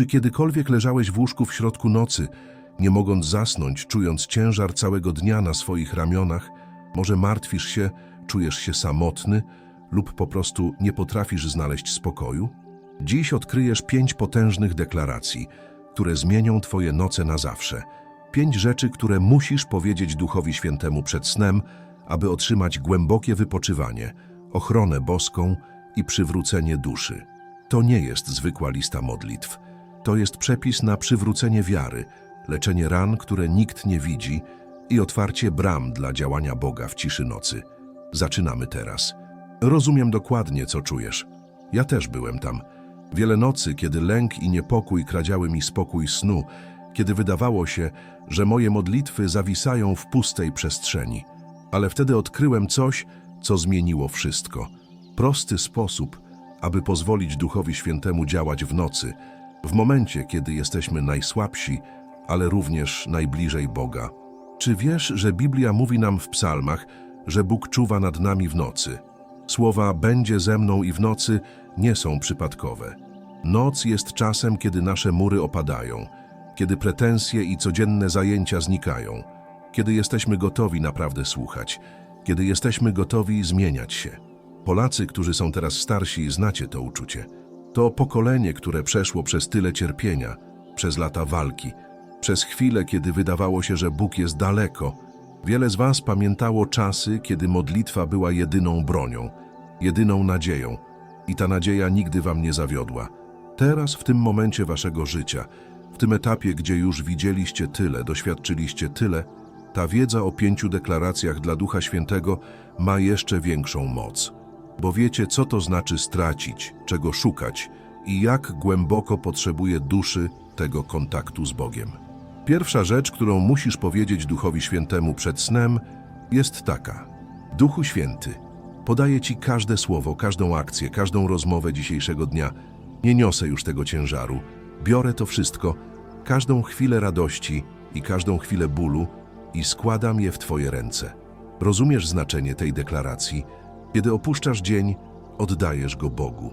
Czy kiedykolwiek leżałeś w łóżku w środku nocy, nie mogąc zasnąć, czując ciężar całego dnia na swoich ramionach? Może martwisz się, czujesz się samotny lub po prostu nie potrafisz znaleźć spokoju? Dziś odkryjesz pięć potężnych deklaracji, które zmienią Twoje noce na zawsze. Pięć rzeczy, które musisz powiedzieć Duchowi Świętemu przed snem, aby otrzymać głębokie wypoczywanie, ochronę boską i przywrócenie duszy. To nie jest zwykła lista modlitw. To jest przepis na przywrócenie wiary, leczenie ran, które nikt nie widzi i otwarcie bram dla działania Boga w ciszy nocy. Zaczynamy teraz. Rozumiem dokładnie, co czujesz. Ja też byłem tam. Wiele nocy, kiedy lęk i niepokój kradziały mi spokój snu, kiedy wydawało się, że moje modlitwy zawisają w pustej przestrzeni. Ale wtedy odkryłem coś, co zmieniło wszystko. Prosty sposób, aby pozwolić Duchowi Świętemu działać w nocy, w momencie, kiedy jesteśmy najsłabsi, ale również najbliżej Boga. Czy wiesz, że Biblia mówi nam w psalmach, że Bóg czuwa nad nami w nocy? Słowa będzie ze mną i w nocy nie są przypadkowe. Noc jest czasem, kiedy nasze mury opadają, kiedy pretensje i codzienne zajęcia znikają, kiedy jesteśmy gotowi naprawdę słuchać, kiedy jesteśmy gotowi zmieniać się. Polacy, którzy są teraz starsi, znacie to uczucie. To pokolenie, które przeszło przez tyle cierpienia, przez lata walki, przez chwile, kiedy wydawało się, że Bóg jest daleko. Wiele z Was pamiętało czasy, kiedy modlitwa była jedyną bronią, jedyną nadzieją i ta nadzieja nigdy Wam nie zawiodła. Teraz, w tym momencie Waszego życia, w tym etapie, gdzie już widzieliście tyle, doświadczyliście tyle, ta wiedza o pięciu deklaracjach dla Ducha Świętego ma jeszcze większą moc. Bo wiecie, co to znaczy stracić, czego szukać i jak głęboko potrzebuje duszy tego kontaktu z Bogiem. Pierwsza rzecz, którą musisz powiedzieć Duchowi Świętemu przed snem, jest taka. Duchu Święty, podaję Ci każde słowo, każdą akcję, każdą rozmowę dzisiejszego dnia. Nie niosę już tego ciężaru. Biorę to wszystko, każdą chwilę radości i każdą chwilę bólu i składam je w Twoje ręce. Rozumiesz znaczenie tej deklaracji? Kiedy opuszczasz dzień, oddajesz go Bogu.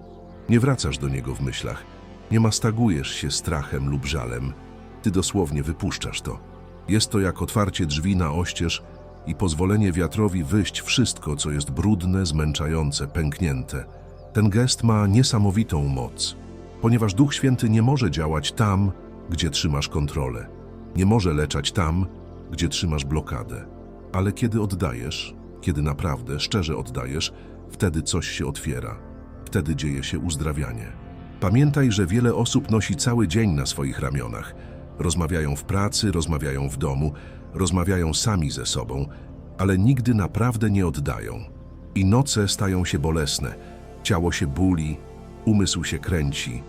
Nie wracasz do Niego w myślach. Nie mastagujesz się strachem lub żalem. Ty dosłownie wypuszczasz to. Jest to jak otwarcie drzwi na oścież i pozwolenie wiatrowi wyjść wszystko, co jest brudne, zmęczające, pęknięte. Ten gest ma niesamowitą moc, ponieważ Duch Święty nie może działać tam, gdzie trzymasz kontrolę. Nie może leczać tam, gdzie trzymasz blokadę. Ale kiedy oddajesz, kiedy naprawdę, szczerze oddajesz, wtedy coś się otwiera. Wtedy dzieje się uzdrawianie. Pamiętaj, że wiele osób nosi cały dzień na swoich ramionach. Rozmawiają w pracy, rozmawiają w domu, rozmawiają sami ze sobą, ale nigdy naprawdę nie oddają. I noce stają się bolesne, ciało się buli, umysł się kręci,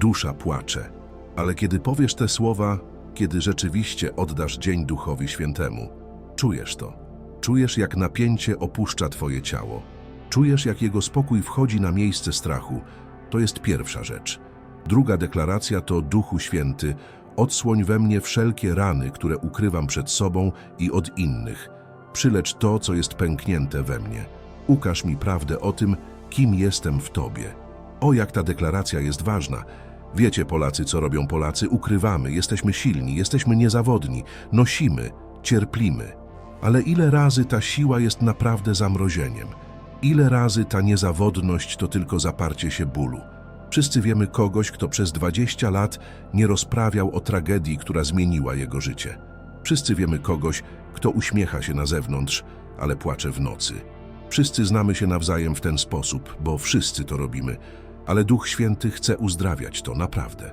dusza płacze. Ale kiedy powiesz te słowa, kiedy rzeczywiście oddasz dzień Duchowi Świętemu, czujesz to. Czujesz, jak napięcie opuszcza Twoje ciało. Czujesz, jak Jego spokój wchodzi na miejsce strachu. To jest pierwsza rzecz. Druga deklaracja to Duchu Święty, odsłoń we mnie wszelkie rany, które ukrywam przed sobą i od innych. Przylecz to, co jest pęknięte we mnie. Ukaż mi prawdę o tym, kim jestem w Tobie. O, jak ta deklaracja jest ważna. Wiecie, Polacy, co robią Polacy? Ukrywamy, jesteśmy silni, jesteśmy niezawodni, nosimy, cierplimy. Ale ile razy ta siła jest naprawdę zamrozieniem? Ile razy ta niezawodność to tylko zaparcie się bólu? Wszyscy wiemy kogoś, kto przez 20 lat nie rozprawiał o tragedii, która zmieniła jego życie. Wszyscy wiemy kogoś, kto uśmiecha się na zewnątrz, ale płacze w nocy. Wszyscy znamy się nawzajem w ten sposób, bo wszyscy to robimy, ale Duch Święty chce uzdrawiać to naprawdę.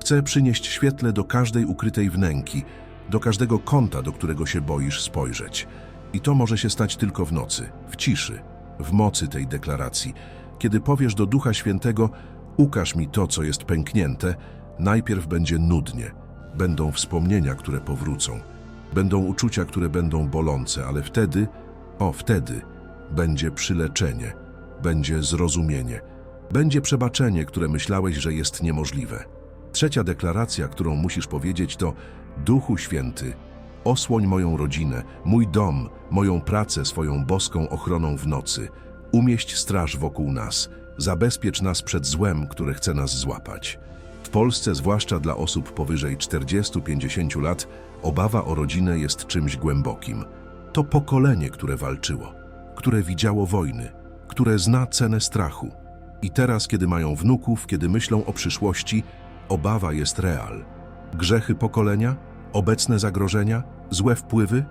Chce przynieść świetle do każdej ukrytej wnęki, do każdego kąta, do którego się boisz spojrzeć. I to może się stać tylko w nocy, w ciszy, w mocy tej deklaracji. Kiedy powiesz do Ducha Świętego, ukaż mi to, co jest pęknięte, najpierw będzie nudnie. Będą wspomnienia, które powrócą. Będą uczucia, które będą bolące, ale wtedy, o wtedy, będzie przyleczenie, będzie zrozumienie, będzie przebaczenie, które myślałeś, że jest niemożliwe. Trzecia deklaracja, którą musisz powiedzieć, to Duchu Święty, osłoń moją rodzinę, mój dom, moją pracę swoją boską ochroną w nocy. Umieść straż wokół nas, zabezpiecz nas przed złem, które chce nas złapać. W Polsce, zwłaszcza dla osób powyżej 40-50 lat, obawa o rodzinę jest czymś głębokim. To pokolenie, które walczyło, które widziało wojny, które zna cenę strachu. I teraz, kiedy mają wnuków, kiedy myślą o przyszłości, obawa jest real. Grzechy pokolenia, obecne zagrożenia, złe wpływy,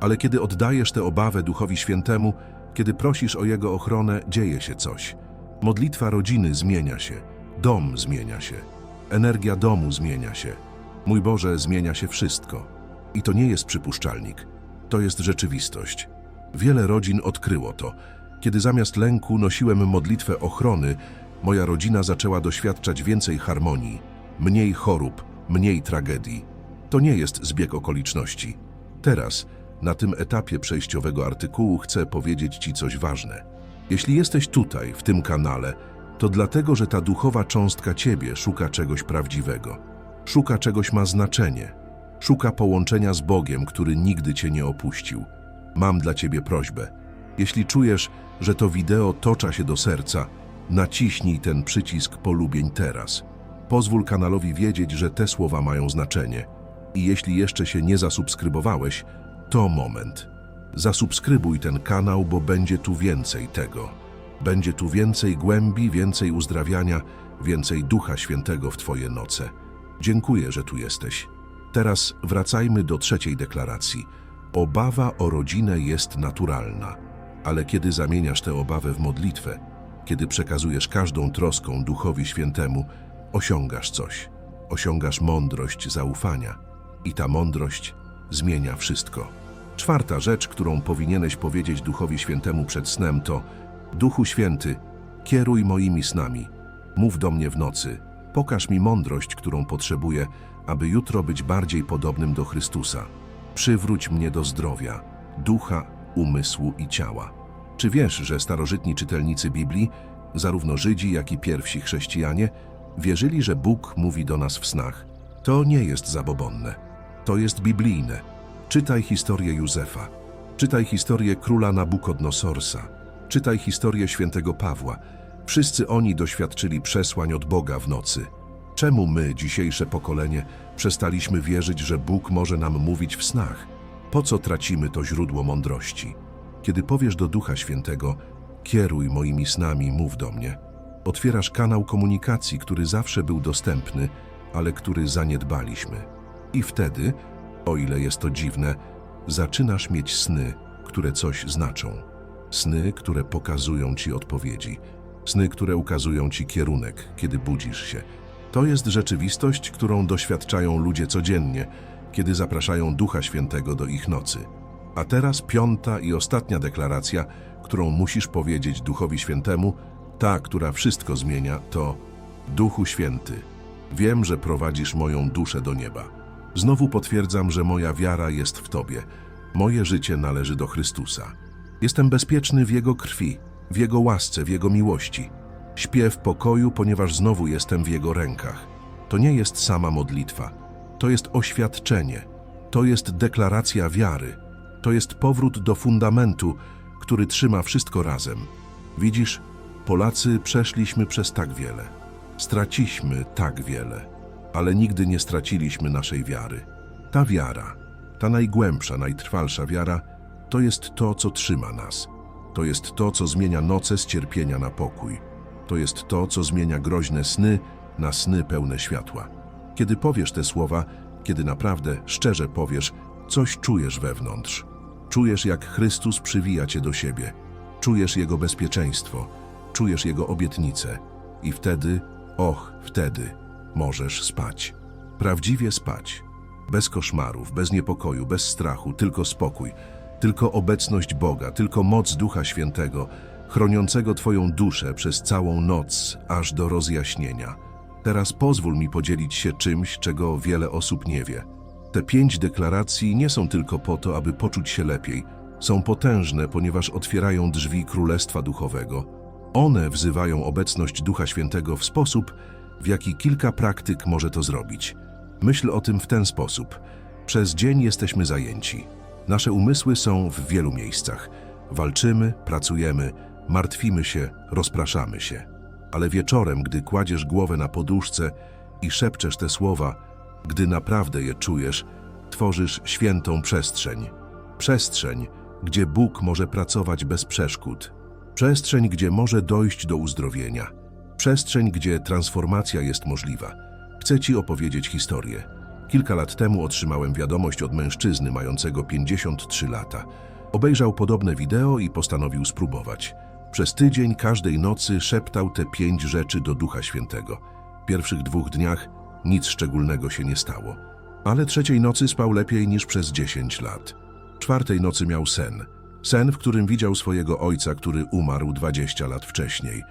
ale kiedy oddajesz tę obawę Duchowi Świętemu, kiedy prosisz o Jego ochronę, dzieje się coś. Modlitwa rodziny zmienia się, dom zmienia się, energia domu zmienia się. Mój Boże, zmienia się wszystko. I to nie jest przypuszczalnik, to jest rzeczywistość. Wiele rodzin odkryło to. Kiedy zamiast lęku nosiłem modlitwę ochrony, moja rodzina zaczęła doświadczać więcej harmonii, mniej chorób, mniej tragedii. To nie jest zbieg okoliczności. Teraz, na tym etapie przejściowego artykułu, chcę powiedzieć Ci coś ważne. Jeśli jesteś tutaj, w tym kanale, to dlatego, że ta duchowa cząstka Ciebie szuka czegoś prawdziwego. Szuka czegoś ma znaczenie. Szuka połączenia z Bogiem, który nigdy Cię nie opuścił. Mam dla Ciebie prośbę. Jeśli czujesz, że to wideo tocza się do serca, naciśnij ten przycisk polubień teraz. Pozwól kanalowi wiedzieć, że te słowa mają znaczenie. I jeśli jeszcze się nie zasubskrybowałeś, to moment. Zasubskrybuj ten kanał, bo będzie tu więcej tego. Będzie tu więcej głębi, więcej uzdrawiania, więcej Ducha Świętego w Twoje noce. Dziękuję, że tu jesteś. Teraz wracajmy do trzeciej deklaracji. Obawa o rodzinę jest naturalna, ale kiedy zamieniasz tę obawę w modlitwę, kiedy przekazujesz każdą troską Duchowi Świętemu, osiągasz coś. Osiągasz mądrość zaufania i ta mądrość zmienia wszystko. Czwarta rzecz, którą powinieneś powiedzieć Duchowi Świętemu przed snem to Duchu Święty, kieruj moimi snami, mów do mnie w nocy, pokaż mi mądrość, którą potrzebuję, aby jutro być bardziej podobnym do Chrystusa. Przywróć mnie do zdrowia, ducha, umysłu i ciała. Czy wiesz, że starożytni czytelnicy Biblii, zarówno Żydzi, jak i pierwsi chrześcijanie, wierzyli, że Bóg mówi do nas w snach? To nie jest zabobonne. To jest biblijne. Czytaj historię Józefa. Czytaj historię króla Nabukodnosorsa. Czytaj historię świętego Pawła. Wszyscy oni doświadczyli przesłań od Boga w nocy. Czemu my, dzisiejsze pokolenie, przestaliśmy wierzyć, że Bóg może nam mówić w snach? Po co tracimy to źródło mądrości? Kiedy powiesz do Ducha Świętego, kieruj moimi snami, mów do mnie. Otwierasz kanał komunikacji, który zawsze był dostępny, ale który zaniedbaliśmy. I wtedy, o ile jest to dziwne, zaczynasz mieć sny, które coś znaczą. Sny, które pokazują ci odpowiedzi. Sny, które ukazują ci kierunek, kiedy budzisz się. To jest rzeczywistość, którą doświadczają ludzie codziennie, kiedy zapraszają Ducha Świętego do ich nocy. A teraz piąta i ostatnia deklaracja, którą musisz powiedzieć Duchowi Świętemu, ta, która wszystko zmienia, to Duchu Święty, wiem, że prowadzisz moją duszę do nieba. Znowu potwierdzam, że moja wiara jest w Tobie. Moje życie należy do Chrystusa. Jestem bezpieczny w Jego krwi, w Jego łasce, w Jego miłości. Śpię w pokoju, ponieważ znowu jestem w Jego rękach. To nie jest sama modlitwa. To jest oświadczenie. To jest deklaracja wiary. To jest powrót do fundamentu, który trzyma wszystko razem. Widzisz, Polacy przeszliśmy przez tak wiele. Straciliśmy tak wiele, ale nigdy nie straciliśmy naszej wiary. Ta wiara, ta najgłębsza, najtrwalsza wiara, to jest to, co trzyma nas. To jest to, co zmienia noce z cierpienia na pokój. To jest to, co zmienia groźne sny na sny pełne światła. Kiedy powiesz te słowa, kiedy naprawdę szczerze powiesz, coś czujesz wewnątrz. Czujesz, jak Chrystus przywija cię do siebie. Czujesz Jego bezpieczeństwo. Czujesz Jego obietnicę. I wtedy, och, wtedy możesz spać. Prawdziwie spać. Bez koszmarów, bez niepokoju, bez strachu, tylko spokój. Tylko obecność Boga, tylko moc Ducha Świętego, chroniącego Twoją duszę przez całą noc, aż do rozjaśnienia. Teraz pozwól mi podzielić się czymś, czego wiele osób nie wie. Te pięć deklaracji nie są tylko po to, aby poczuć się lepiej. Są potężne, ponieważ otwierają drzwi Królestwa Duchowego. One wzywają obecność Ducha Świętego w sposób, w jaki kilka praktyk może to zrobić. Myśl o tym w ten sposób. Przez dzień jesteśmy zajęci. Nasze umysły są w wielu miejscach. Walczymy, pracujemy, martwimy się, rozpraszamy się. Ale wieczorem, gdy kładziesz głowę na poduszce i szepczesz te słowa, gdy naprawdę je czujesz, tworzysz świętą przestrzeń. Przestrzeń, gdzie Bóg może pracować bez przeszkód. Przestrzeń, gdzie może dojść do uzdrowienia. Przestrzeń, gdzie transformacja jest możliwa. Chcę Ci opowiedzieć historię. Kilka lat temu otrzymałem wiadomość od mężczyzny mającego 53 lata. Obejrzał podobne wideo i postanowił spróbować. Przez tydzień każdej nocy szeptał te pięć rzeczy do Ducha Świętego. W pierwszych dwóch dniach nic szczególnego się nie stało. Ale trzeciej nocy spał lepiej niż przez 10 lat. Czwartej nocy miał sen. Sen, w którym widział swojego ojca, który umarł 20 lat wcześniej.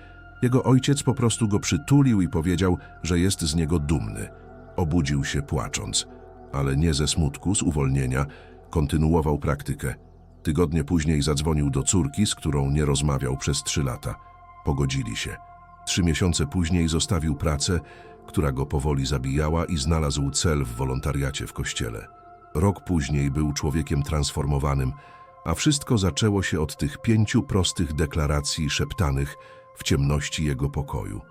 Jego ojciec po prostu go przytulił i powiedział, że jest z niego dumny. Obudził się płacząc, ale nie ze smutku, z uwolnienia, kontynuował praktykę. Tygodnie później zadzwonił do córki, z którą nie rozmawiał przez trzy lata. Pogodzili się. Trzy miesiące później zostawił pracę, która go powoli zabijała i znalazł cel w wolontariacie w kościele. Rok później był człowiekiem transformowanym, a wszystko zaczęło się od tych pięciu prostych deklaracji szeptanych w ciemności jego pokoju.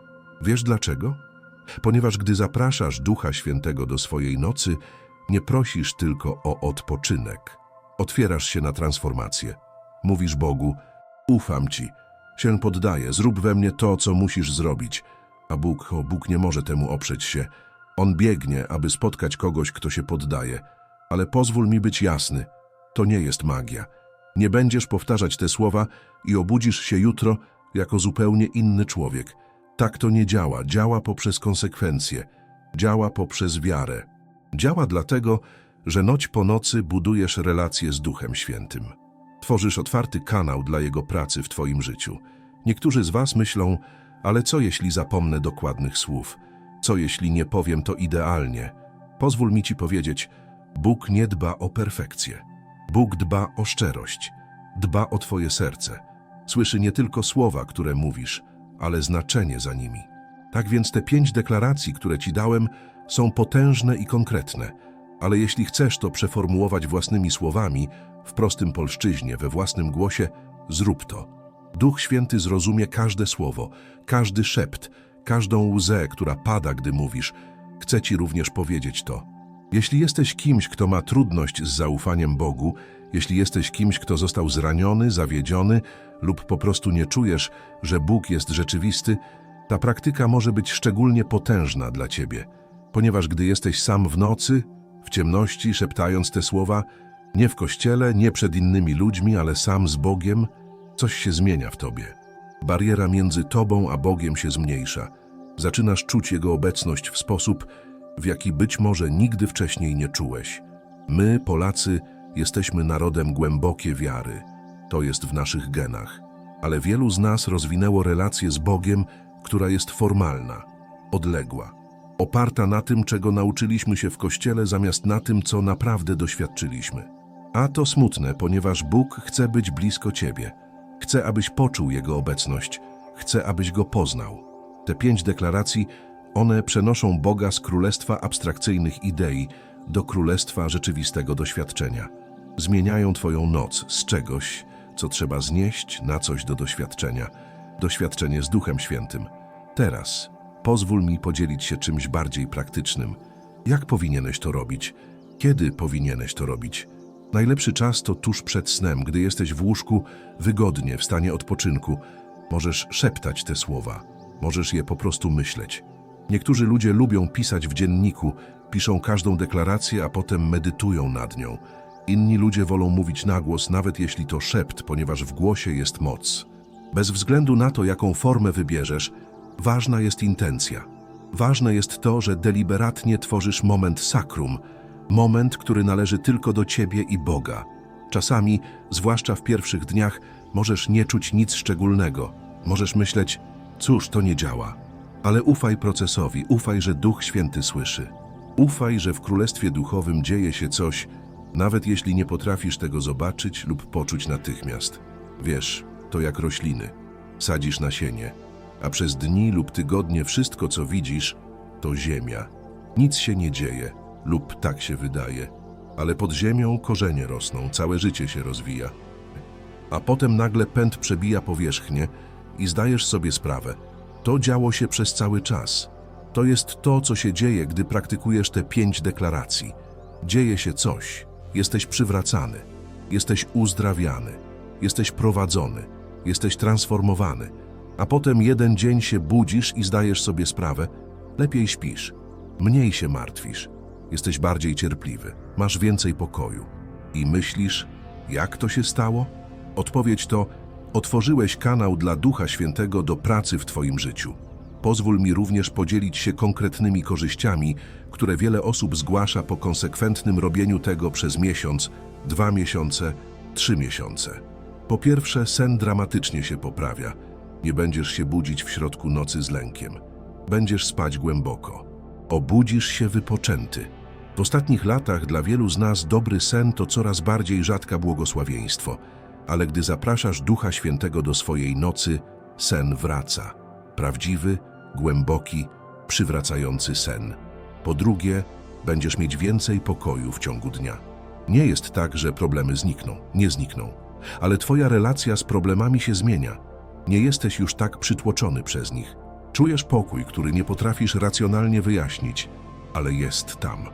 Wiesz dlaczego? Ponieważ gdy zapraszasz Ducha Świętego do swojej nocy, nie prosisz tylko o odpoczynek. Otwierasz się na transformację. Mówisz Bogu, ufam Ci, się poddaję, zrób we mnie to, co musisz zrobić. A Bóg, o Bóg nie może temu oprzeć się. On biegnie, aby spotkać kogoś, kto się poddaje. Ale pozwól mi być jasny, to nie jest magia. Nie będziesz powtarzać te słowa i obudzisz się jutro jako zupełnie inny człowiek. Tak to nie działa. Działa poprzez konsekwencje. Działa poprzez wiarę. Działa dlatego, że noć po nocy budujesz relacje z Duchem Świętym. Tworzysz otwarty kanał dla Jego pracy w Twoim życiu. Niektórzy z Was myślą, ale co jeśli zapomnę dokładnych słów? Co jeśli nie powiem to idealnie? Pozwól mi Ci powiedzieć, Bóg nie dba o perfekcję. Bóg dba o szczerość. Dba o Twoje serce. Słyszy nie tylko słowa, które mówisz, ale znaczenie za nimi. Tak więc te pięć deklaracji, które Ci dałem, są potężne i konkretne, ale jeśli chcesz to przeformułować własnymi słowami, w prostym polszczyźnie, we własnym głosie, zrób to. Duch Święty zrozumie każde słowo, każdy szept, każdą łzę, która pada, gdy mówisz. Chcę Ci również powiedzieć to. Jeśli jesteś kimś, kto ma trudność z zaufaniem Bogu, jeśli jesteś kimś, kto został zraniony, zawiedziony lub po prostu nie czujesz, że Bóg jest rzeczywisty, ta praktyka może być szczególnie potężna dla Ciebie, ponieważ gdy jesteś sam w nocy, w ciemności, szeptając te słowa, nie w kościele, nie przed innymi ludźmi, ale sam z Bogiem, coś się zmienia w Tobie. Bariera między Tobą a Bogiem się zmniejsza. Zaczynasz czuć Jego obecność w sposób, w jaki być może nigdy wcześniej nie czułeś. My, Polacy, jesteśmy narodem głębokiej wiary. To jest w naszych genach. Ale wielu z nas rozwinęło relację z Bogiem, która jest formalna, odległa, oparta na tym, czego nauczyliśmy się w Kościele, zamiast na tym, co naprawdę doświadczyliśmy. A to smutne, ponieważ Bóg chce być blisko Ciebie. Chce, abyś poczuł Jego obecność. Chce, abyś Go poznał. Te pięć deklaracji, one przenoszą Boga z królestwa abstrakcyjnych idei do królestwa rzeczywistego doświadczenia. Zmieniają Twoją noc z czegoś, co trzeba znieść, na coś do doświadczenia. Doświadczenie z Duchem Świętym. Teraz pozwól mi podzielić się czymś bardziej praktycznym. Jak powinieneś to robić? Kiedy powinieneś to robić? Najlepszy czas to tuż przed snem, gdy jesteś w łóżku, wygodnie, w stanie odpoczynku. Możesz szeptać te słowa, możesz je po prostu myśleć. Niektórzy ludzie lubią pisać w dzienniku, piszą każdą deklarację, a potem medytują nad nią. Inni ludzie wolą mówić na głos, nawet jeśli to szept, ponieważ w głosie jest moc. Bez względu na to, jaką formę wybierzesz, ważna jest intencja. Ważne jest to, że deliberatnie tworzysz moment sakrum, moment, który należy tylko do Ciebie i Boga. Czasami, zwłaszcza w pierwszych dniach, możesz nie czuć nic szczególnego. Możesz myśleć, cóż, to nie działa. Ale ufaj procesowi, ufaj, że Duch Święty słyszy. Ufaj, że w Królestwie Duchowym dzieje się coś, nawet jeśli nie potrafisz tego zobaczyć lub poczuć natychmiast. Wiesz, to jak rośliny. Sadzisz nasienie, a przez dni lub tygodnie wszystko, co widzisz, to ziemia. Nic się nie dzieje, lub tak się wydaje, ale pod ziemią korzenie rosną, całe życie się rozwija. A potem nagle pęd przebija powierzchnię i zdajesz sobie sprawę. To działo się przez cały czas. To jest to, co się dzieje, gdy praktykujesz te pięć deklaracji. Dzieje się coś, jesteś przywracany, jesteś uzdrawiany, jesteś prowadzony, jesteś transformowany, a potem jeden dzień się budzisz i zdajesz sobie sprawę, lepiej śpisz, mniej się martwisz, jesteś bardziej cierpliwy, masz więcej pokoju. I myślisz, jak to się stało? Odpowiedź to, otworzyłeś kanał dla Ducha Świętego do pracy w Twoim życiu. Pozwól mi również podzielić się konkretnymi korzyściami, które wiele osób zgłasza po konsekwentnym robieniu tego przez miesiąc, dwa miesiące, trzy miesiące. Po pierwsze, sen dramatycznie się poprawia. Nie będziesz się budzić w środku nocy z lękiem. Będziesz spać głęboko. Obudzisz się wypoczęty. W ostatnich latach dla wielu z nas dobry sen to coraz bardziej rzadka błogosławieństwo, ale gdy zapraszasz Ducha Świętego do swojej nocy, sen wraca. Prawdziwy, głęboki, przywracający sen. Po drugie, będziesz mieć więcej pokoju w ciągu dnia. Nie jest tak, że problemy znikną, nie znikną, ale twoja relacja z problemami się zmienia. Nie jesteś już tak przytłoczony przez nich. Czujesz pokój, który nie potrafisz racjonalnie wyjaśnić, ale jest tam.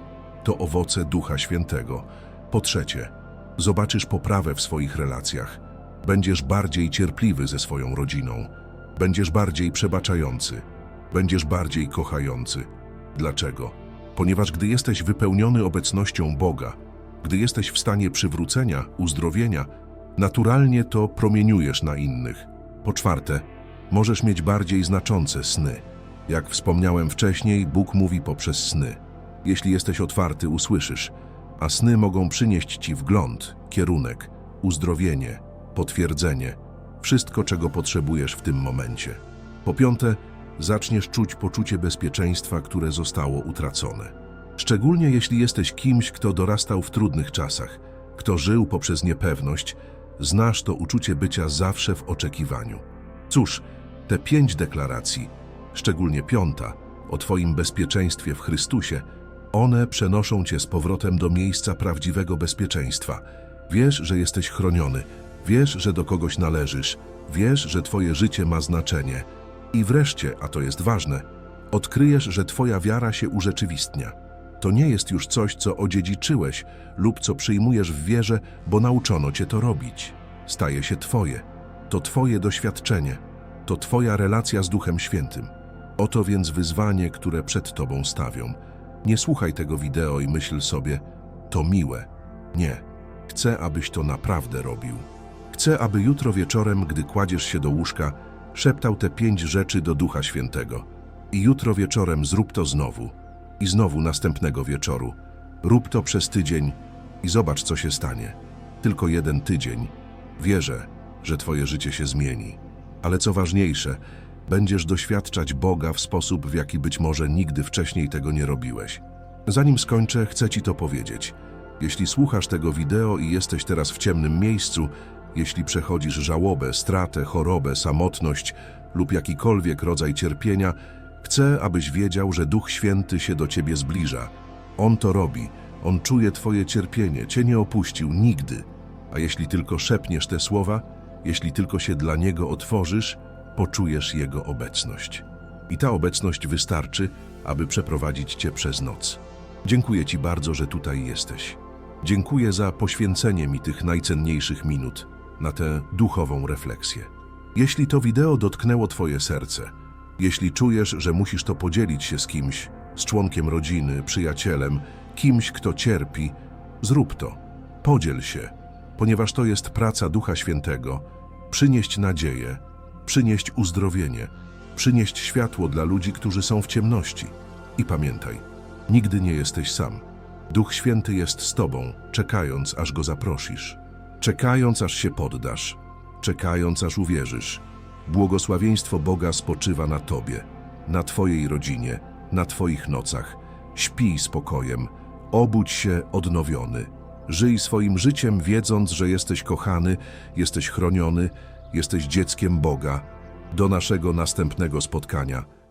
To owoce Ducha Świętego. Po trzecie, zobaczysz poprawę w swoich relacjach. Będziesz bardziej cierpliwy ze swoją rodziną. Będziesz bardziej przebaczający. Będziesz bardziej kochający. Dlaczego? Ponieważ gdy jesteś wypełniony obecnością Boga, gdy jesteś w stanie przywrócenia, uzdrowienia, naturalnie to promieniujesz na innych. Po czwarte, możesz mieć bardziej znaczące sny. Jak wspomniałem wcześniej, Bóg mówi poprzez sny. Jeśli jesteś otwarty, usłyszysz, a sny mogą przynieść ci wgląd, kierunek, uzdrowienie, potwierdzenie, wszystko, czego potrzebujesz w tym momencie. Po piąte, zaczniesz czuć poczucie bezpieczeństwa, które zostało utracone. Szczególnie jeśli jesteś kimś, kto dorastał w trudnych czasach, kto żył poprzez niepewność, znasz to uczucie bycia zawsze w oczekiwaniu. Cóż, te pięć deklaracji, szczególnie piąta, o Twoim bezpieczeństwie w Chrystusie, one przenoszą Cię z powrotem do miejsca prawdziwego bezpieczeństwa. Wiesz, że jesteś chroniony, wiesz, że do kogoś należysz, wiesz, że Twoje życie ma znaczenie. I wreszcie, a to jest ważne, odkryjesz, że Twoja wiara się urzeczywistnia. To nie jest już coś, co odziedziczyłeś lub co przyjmujesz w wierze, bo nauczono Cię to robić. Staje się Twoje. To Twoje doświadczenie. To Twoja relacja z Duchem Świętym. Oto więc wyzwanie, które przed Tobą stawią. Nie słuchaj tego wideo i myśl sobie, to miłe. Nie. Chcę, abyś to naprawdę robił. Chcę, aby jutro wieczorem, gdy kładziesz się do łóżka, szeptał te pięć rzeczy do Ducha Świętego. I jutro wieczorem zrób to znowu. I znowu następnego wieczoru. Rób to przez tydzień i zobacz, co się stanie. Tylko jeden tydzień. Wierzę, że Twoje życie się zmieni. Ale co ważniejsze, będziesz doświadczać Boga w sposób, w jaki być może nigdy wcześniej tego nie robiłeś. Zanim skończę, chcę Ci to powiedzieć. Jeśli słuchasz tego wideo i jesteś teraz w ciemnym miejscu, jeśli przechodzisz żałobę, stratę, chorobę, samotność lub jakikolwiek rodzaj cierpienia, chcę, abyś wiedział, że Duch Święty się do Ciebie zbliża. On to robi. On czuje Twoje cierpienie, Cię nie opuścił nigdy. A jeśli tylko szepniesz te słowa, jeśli tylko się dla Niego otworzysz, poczujesz Jego obecność. I ta obecność wystarczy, aby przeprowadzić Cię przez noc. Dziękuję Ci bardzo, że tutaj jesteś. Dziękuję za poświęcenie mi tych najcenniejszych minut na tę duchową refleksję. Jeśli to wideo dotknęło Twoje serce, jeśli czujesz, że musisz to podzielić się z kimś, z członkiem rodziny, przyjacielem, kimś, kto cierpi, zrób to. Podziel się, ponieważ to jest praca Ducha Świętego, przynieść nadzieję, przynieść uzdrowienie, przynieść światło dla ludzi, którzy są w ciemności. I pamiętaj, nigdy nie jesteś sam. Duch Święty jest z Tobą, czekając, aż Go zaprosisz, czekając, aż się poddasz, czekając, aż uwierzysz. Błogosławieństwo Boga spoczywa na Tobie, na Twojej rodzinie, na Twoich nocach. Śpij spokojem, obudź się odnowiony. Żyj swoim życiem, wiedząc, że jesteś kochany, jesteś chroniony, jesteś dzieckiem Boga. Do naszego następnego spotkania.